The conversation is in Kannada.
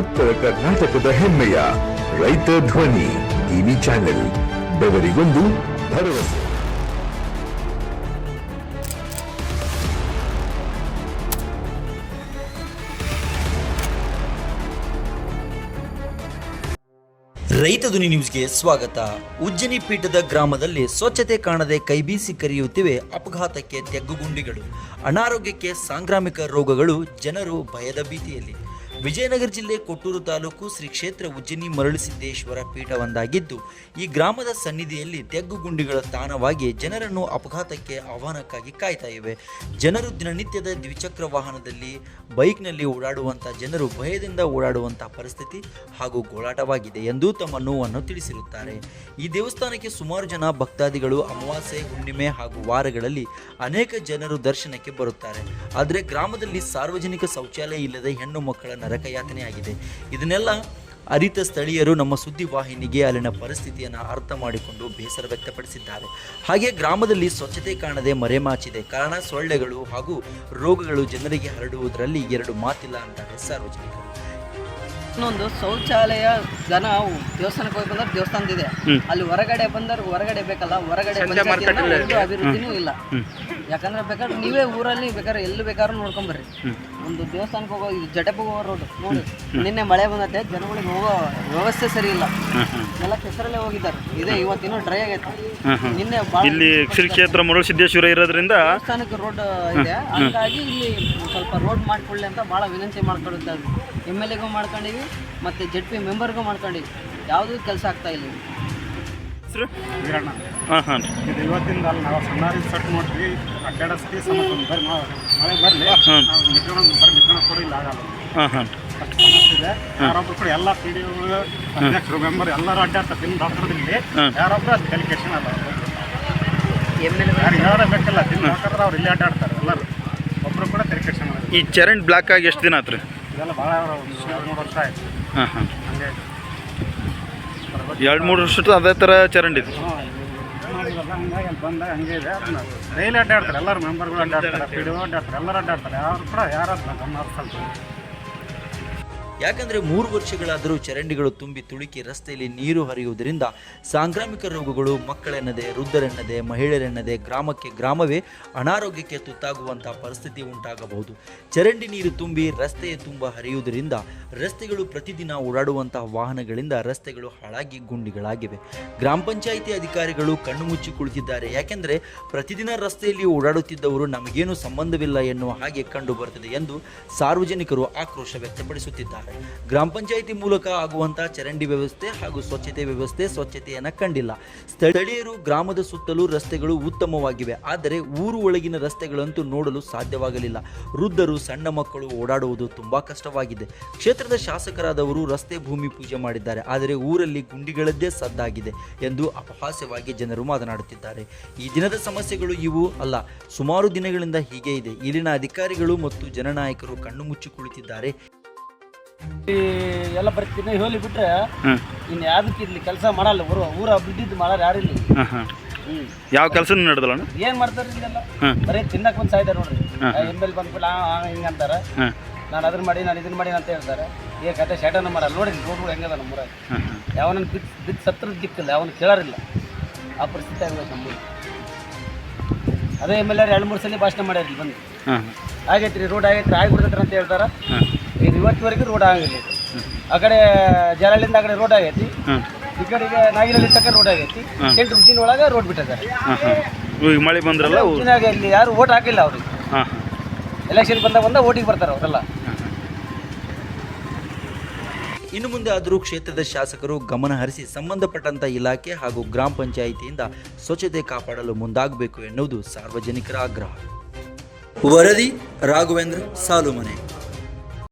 ಉತ್ತರ ಕರ್ನಾಟಕದ ಹೆಮ್ಮೆಯ ರೈತ ಧ್ವನಿ ಟಿವಿ ಚಾನೆಲ್, ಬೆವರಿಗೊಂದು ಭರವಸೆ. ರೈತ ಧ್ವನಿ ನ್ಯೂಸ್ಗೆ ಸ್ವಾಗತ. ಉಜ್ಜನಿ ಪೀಠದ ಗ್ರಾಮದಲ್ಲಿ ಸ್ವಚ್ಛತೆ ಕಾಣದೆ ಕೈಬೀಸಿ ಕರೆಯುತ್ತಿವೆ ಅಪಘಾತಕ್ಕೆ ತೆಗ್ಗುಗುಂಡಿಗಳು. ಅನಾರೋಗ್ಯಕ್ಕೆ ಸಾಂಕ್ರಾಮಿಕ ರೋಗಗಳು ಜನರು ಭಯದ ಭೀತಿಯಲ್ಲಿ. ವಿಜಯನಗರ ಜಿಲ್ಲೆ ಕೊಟ್ಟೂರು ತಾಲೂಕು ಶ್ರೀ ಕ್ಷೇತ್ರ ಉಜ್ಜನಿ ಮರಳಸಿದ್ದೇಶ್ವರ ಪೀಠವೊಂದಾಗಿದ್ದು, ಈ ಗ್ರಾಮದ ಸನ್ನಿಧಿಯಲ್ಲಿ ತೆಗ್ಗುಗುಂಡಿಗಳ ತಾಣವಾಗಿ ಜನರನ್ನು ಅಪಘಾತಕ್ಕೆ ಆಹ್ವಾನಕ್ಕಾಗಿ ಕಾಯ್ತಾ ಇವೆ. ಜನರು ದಿನನಿತ್ಯದ ದ್ವಿಚಕ್ರ ವಾಹನದಲ್ಲಿ, ಬೈಕ್ನಲ್ಲಿ ಓಡಾಡುವಂಥ ಜನರು ಭಯದಿಂದ ಓಡಾಡುವಂಥ ಪರಿಸ್ಥಿತಿ ಹಾಗೂ ಗೋಳಾಟವಾಗಿದೆ ಎಂದು ತಮ್ಮ ನೋವನ್ನು ತಿಳಿಸಿರುತ್ತಾರೆ. ಈ ದೇವಸ್ಥಾನಕ್ಕೆ ಸುಮಾರು ಜನ ಭಕ್ತಾದಿಗಳು ಅಮಾವಾಸ್ಯೆ, ಹುಣ್ಣಿಮೆ ಹಾಗೂ ವಾರಗಳಲ್ಲಿ ಅನೇಕ ಜನರು ದರ್ಶನಕ್ಕೆ ಬರುತ್ತಾರೆ. ಆದರೆ ಗ್ರಾಮದಲ್ಲಿ ಸಾರ್ವಜನಿಕ ಶೌಚಾಲಯ ಇಲ್ಲದೆ ಹೆಣ್ಣು ಮಕ್ಕಳ ನರಕಯಾತನೆಯಾಗಿದೆ ಇದನ್ನೆಲ್ಲ ಅರಿತ ಸ್ಥಳೀಯರು ನಮ್ಮ ಸುದ್ದಿ ವಾಹಿನಿಗೆ ಅಲ್ಲಿನ ಪರಿಸ್ಥಿತಿಯನ್ನು ಅರ್ಥ ಮಾಡಿಕೊಂಡು ಬೇಸರ ವ್ಯಕ್ತಪಡಿಸಿದ್ದಾರೆ. ಹಾಗೆ ಗ್ರಾಮದಲ್ಲಿ ಸ್ವಚ್ಛತೆ ಕಾಣದೆ ಮರೆಮಾಚಿದೆ. ಕಾರಣ ಸೊಳ್ಳೆಗಳು ಹಾಗೂ ರೋಗಗಳು ಜನರಿಗೆ ಹರಡುವುದರಲ್ಲಿ ಎರಡು ಮಾತಿಲ್ಲ ಅಂತಾರೆ ಸಾರ್ವಜನಿಕರು ಇನ್ನೊಂದು ಶೌಚಾಲಯ ಜನ ದೇವಸ್ಥಾನಕ್ಕೆ ಹೋಗಿ ಬಂದ್ರೆ ದೇವಸ್ಥಾನದಿದೆ ಅಲ್ಲಿ ಹೊರಗಡೆ ಬಂದ್ರೆ ಹೊರಗಡೆ ಬೇಕಲ್ಲ ಹೊರಗಡೆ ಅಭಿವೃದ್ಧಿನೂ ಇಲ್ಲ. ಯಾಕಂದ್ರೆ ಬೇಕಾದ್ರೆ ನೀವೇ ಊರಲ್ಲಿ ಬೇಕಾದ್ರೆ ಎಲ್ಲಿ ಬೇಕಾದ್ರೂ ನೋಡ್ಕೊಂಬರ್ರಿ ಒಂದು ದೇವಸ್ಥಾನಕ್ಕೆ ಹೋಗೋ ಇದು ಜಟಪ್ ಹೋಗೋ ರೋಡ್ ನೋಡಿ. ನಿನ್ನೆ ಮಳೆ ಬಂದತ್ತೆ ಜನಗಳಿಗೆ ಹೋಗೋ ವ್ಯವಸ್ಥೆ ಸರಿ ಇಲ್ಲ. ಎಲ್ಲ ಕೆಸರಲ್ಲೇ ಹೋಗಿದ್ದಾರೆ. ಇದೆ ಇವತ್ತಿನ ಡ್ರೈ ಆಗೈತೆ. ನಿನ್ನೆ ಇಲ್ಲಿ ಶ್ರೀ ಕ್ಷೇತ್ರ ಮರುಳಸಿದ್ದೇಶ್ವರ ಇರೋದ್ರಿಂದ ದೇವಸ್ಥಾನಕ್ಕೆ ರೋಡ್ ಇದೆ. ಹಂಗಾಗಿ ಇಲ್ಲಿ ಸ್ವಲ್ಪ ರೋಡ್ ಮಾಡ್ಕೊಳ್ಳಿ ಅಂತ ಭಾಳ ವಿನಂತಿ ಮಾಡ್ಕೊಳ್ತಾ ಎಂ ಎಲ್ ಎಗೂ ಮಾಡ್ಕೊಂಡಿವಿ ಮತ್ತು ಜೆಡ್ ಪಿ ಮೆಂಬರ್ಗೂ ಮಾಡ್ಕೊಂಡಿದ್ದೀವಿ. ಯಾವುದೂ ಕೆಲಸ ಆಗ್ತಾ ವೀರಣ್ಣ. ಹಾಂ ಹಾಂ. ಇದು ಇವತ್ತಿಂದ ಅಲ್ಲ ನಾವು ಸಣ್ಣ ಸಟ್ ನೋಡ್ರಿ ಅಡ್ಡಾಡಸ್ತಿ ಸಮಸ್ಯೆ ಒಂದು ಬರ್ರಿ ಮಾ- ಮಳೆ ಬರಲಿ. ನಾವು ಬರ್ರಿ ಕೂಡ ಇಲ್ಲ ಆಗಲ್ಲ. ಹಾಂ ಹಾಂ. ಅಷ್ಟು ಸಮಸ್ಯೆ ಇದೆ. ಯಾರೊಬ್ರು ಕೂಡ ಎಲ್ಲ ಪಿ ಡಿ ಅಧ್ಯಕ್ಷರು ಮೆಂಬರ್ ಎಲ್ಲರೂ ಅಡ್ಡಾಡ್ತಾರೆ ತಿಂದು. ಯಾರೊಬ್ರು ಅದು ಅಲ್ಲ. ಯಾರು ತಿಂದು ಹಾಕಿದ್ರೆ ಅವ್ರು ಇಲ್ಲಿ ಅಡ್ಡಾಡ್ತಾರೆ ಎಲ್ಲರೂ. ಒಬ್ಬರು ಕೂಡ ಈ ಚರಂಡ್ ಬ್ಲಾಕ್ ಆಗಿ ಎಷ್ಟು ದಿನ ಆತ್ರಿ? ಇದೆಲ್ಲ ಭಾಳ ಒಂದು ಎರಡು ಮೂರು ವರ್ಷ ಆಯ್ತು. ಹಾಂ ಹಾಂ. ಹಂಗೆ ಎರಡು ಮೂರು ಅದೇ ಥರ ಚರಂಡಿ ಇದೆ. ಮಾಡಿದ್ರಲ್ಲ ಹಂಗಾಗಿ ಅಲ್ಲಿ ಬಂದಾಗ ಹಂಗೆ ಇದೆ. ಡೈಲಿ ಅಡ್ಡಾಡ್ತಾರೆ ಎಲ್ಲರೂ ಮೆಂಬರ್ಗಳು ಅಡ್ಡಾಡ್ತಾರೆ ಪಿ ಡಿ ಅಡ್ಡಾಡ್ತಾರೆ ಎಲ್ಲರೂ ಅಡ್ಡಾಡ್ತಾರೆ. ಯಾರು ಕೂಡ ಯಾರು ಗಮನ ಹರಿಸಲ್ಲ ಯಾಕಂದ್ರೆ ಮೂರು ವರ್ಷಗಳಾದರೂ ಚರಂಡಿಗಳು ತುಂಬಿ ತುಳುಕಿ ರಸ್ತೆಯಲ್ಲಿ ನೀರು ಹರಿಯುವುದರಿಂದ ಸಾಂಕ್ರಾಮಿಕ ರೋಗಗಳು ಮಕ್ಕಳೆನ್ನದೆ, ವೃದ್ಧರೆನ್ನದೆ, ಮಹಿಳೆಯರೆನ್ನದೆ ಗ್ರಾಮಕ್ಕೆ ಗ್ರಾಮವೇ ಅನಾರೋಗ್ಯಕ್ಕೆ ತುತ್ತಾಗುವಂಥ ಪರಿಸ್ಥಿತಿ ಉಂಟಾಗಬಹುದು. ಚರಂಡಿ ನೀರು ತುಂಬಿ ರಸ್ತೆಯ ತುಂಬ ಹರಿಯುವುದರಿಂದ ರಸ್ತೆಗಳು ಪ್ರತಿದಿನ ಓಡಾಡುವಂತಹ ವಾಹನಗಳಿಂದ ರಸ್ತೆಗಳು ಹಾಳಾಗಿ ಗುಂಡಿಗಳಾಗಿವೆ. ಗ್ರಾಮ ಪಂಚಾಯಿತಿ ಅಧಿಕಾರಿಗಳು ಕಣ್ಣು ಮುಚ್ಚಿ ಕುಳಿತಿದ್ದಾರೆ. ಯಾಕೆಂದರೆ ಪ್ರತಿದಿನ ರಸ್ತೆಯಲ್ಲಿ ಓಡಾಡುತ್ತಿದ್ದವರು ನಮಗೇನು ಸಂಬಂಧವಿಲ್ಲ ಎನ್ನುವ ಹಾಗೆ ಕಂಡು ಬರುತ್ತದೆ ಎಂದು ಸಾರ್ವಜನಿಕರು ಆಕ್ರೋಶ ವ್ಯಕ್ತಪಡಿಸುತ್ತಿದ್ದಾರೆ. ಗ್ರಾಮ ಪಂಚಾಯಿತಿ ಮೂಲಕ ಆಗುವಂತಹ ಚರಂಡಿ ವ್ಯವಸ್ಥೆ ಹಾಗೂ ಸ್ವಚ್ಛತೆ ವ್ಯವಸ್ಥೆ ಸ್ವಚ್ಛತೆಯನ್ನು ಕಂಡಿಲ್ಲ. ಸ್ಥಳೀಯರು ಗ್ರಾಮದ ಸುತ್ತಲೂ ರಸ್ತೆಗಳು ಉತ್ತಮವಾಗಿವೆ. ಆದರೆ ಊರು ಒಳಗಿನ ರಸ್ತೆಗಳಂತೂ ನೋಡಲು ಸಾಧ್ಯವಾಗಲಿಲ್ಲ. ವೃದ್ಧರು, ಸಣ್ಣ ಮಕ್ಕಳು ಓಡಾಡುವುದು ತುಂಬಾ ಕಷ್ಟವಾಗಿದೆ. ಕ್ಷೇತ್ರದ ಶಾಸಕರಾದವರು ರಸ್ತೆ ಭೂಮಿ ಪೂಜೆ ಮಾಡಿದ್ದಾರೆ. ಆದರೆ ಊರಲ್ಲಿ ಗುಂಡಿಗಳದ್ದೇ ಸದ್ದಾಗಿದೆ ಎಂದು ಅಪಹಾಸ್ಯವಾಗಿ ಜನರು ಮಾತನಾಡುತ್ತಿದ್ದಾರೆ. ಈ ದಿನದ ಸಮಸ್ಯೆಗಳು ಇವು ಅಲ್ಲ. ಸುಮಾರು ದಿನಗಳಿಂದ ಹೀಗೆ ಇದೆ. ಇಲ್ಲಿನ ಅಧಿಕಾರಿಗಳು ಮತ್ತು ಜನನಾಯಕರು ಕಣ್ಣು ಮುಚ್ಚಿ ಕುಳಿತಿದ್ದಾರೆ. ಎಲ್ಲ ಬರ್ತೀನಿ ಹೋಲಿ ಬಿಟ್ರೆ ಇನ್ನು ಯಾವ್ದಕ್ಕೆ ಇಲ್ಲಿ ಕೆಲಸ ಮಾಡಲ್ಲ ಊರು ಊರ ಬಿದ್ದಿದ್ದು ಮಾಡೋರು ಯಾರು ಇಲ್ಲಿ ಯಾವ ಕೆಲಸ ನಡೆದಲ್ಲ ಏನ್ ಮಾಡ್ತಾರೆ ಇಲ್ಲೆಲ್ಲ ಹಾಂ ಬರೀ ತಿನ್ನಕ್ ಒಂದ್ ಸಾಯ್ತಾರೆ ನೋಡ್ರಿ. ಎಂ ಎಲ್ ಬಂದ್ಬಿಟ್ಟು ಆ ಹಿಂಗೆ ಅಂತಾರೆ. ನಾನು ಅದನ್ನ ಮಾಡಿ ನಾನು ಇದನ್ನ ಮಾಡಿ ಅಂತ ಹೇಳ್ತಾರೆ. ಈ ಕತೆ ಶೇಟನ ಮಾಡಲ್ಲ ನೋಡಿ ರೋಡ್ಗಳು ಹೆಂಗದ ನಮ್ಮ ಊರಾಗ ಹಾಂ ಹಾಂ ಯಾವನ ಬಿತ್ ಬಿತ್ ಸತ್ರದ ದಿಕ್ಕಿಲ್ಲ ಯಾವನು ಕೇಳಾರಿಲ್ಲ. ಆ ಪರಿಸ್ಥಿತಿ ಆಗಬೇಕು ನಮ್ಮ ಅದೇ ಎಂ ಎಲ್ ಆರ್ ಎರಡು ಮೂರು ಸಲ ಭಾಷಣ ಮಾಡ್ಯಾರ ಇಲ್ಲಿ ಬಂದು. ಆಗೈತ್ರಿ ರೋಡ್ ಆಗೈತ್ರಿ ಆಗಿಬಿಡ್ತೈತ್ರಿ ಅಂತ ಹೇಳ್ತಾರೆ. ಇವತ್ತಿವರೆಗೂ ರೋಡ್ ಆಗಿಲ್ಲ ಆ ಕಡೆ ಜಲಹಳ್ಳಿಯಿಂದ ಆ ಕಡೆ ರೋಡ್ ಆಗೈತಿ. ಈ ಕಡೆಗೆ ನಾಗಿನಲ್ಲಿ ತಕ್ಕ ರೋಡ್ ಆಗೈತಿ. ಸೆಂಟ್ರ್ ಉಜ್ಜಿನ ಒಳಗೆ ರೋಡ್ ಬಿಟ್ಟಿದ್ದಾರೆ. ಈಗ ಮಳೆ ಬಂದ್ರಲ್ಲ ಊರಿನಾಗ ಉಜ್ಜಿನಾಗ ಇಲ್ಲಿ ಯಾರು ಓಟ್ ಹಾಕಿಲ್ಲ ಅವ್ರಿಗೆ. ಎಲೆಕ್ಷನ್ ಬಂದ ಬಂದ ಓಟಿಗೆ ಬರ್ತಾರೆ ಅವರೆಲ್ಲ. ಇನ್ನು ಮುಂದೆ ಆದರೂ ಕ್ಷೇತ್ರದ ಶಾಸಕರು ಗಮನ ಹರಿಸಿ ಸಂಬಂಧಪಟ್ಟಂತ ಇಲಾಖೆ ಹಾಗೂ ಗ್ರಾಮ ಪಂಚಾಯಿತಿಯಿಂದ ಸ್ವಚ್ಛತೆ ಕಾಪಾಡಲು ಮುಂದಾಗಬೇಕು ಎನ್ನುವುದು ಸಾರ್ವಜನಿಕರ ಆಗ್ರಹ. ವರದಿ ರಾಘವೇಂದ್ರ ಸಾಲುಮನೆ.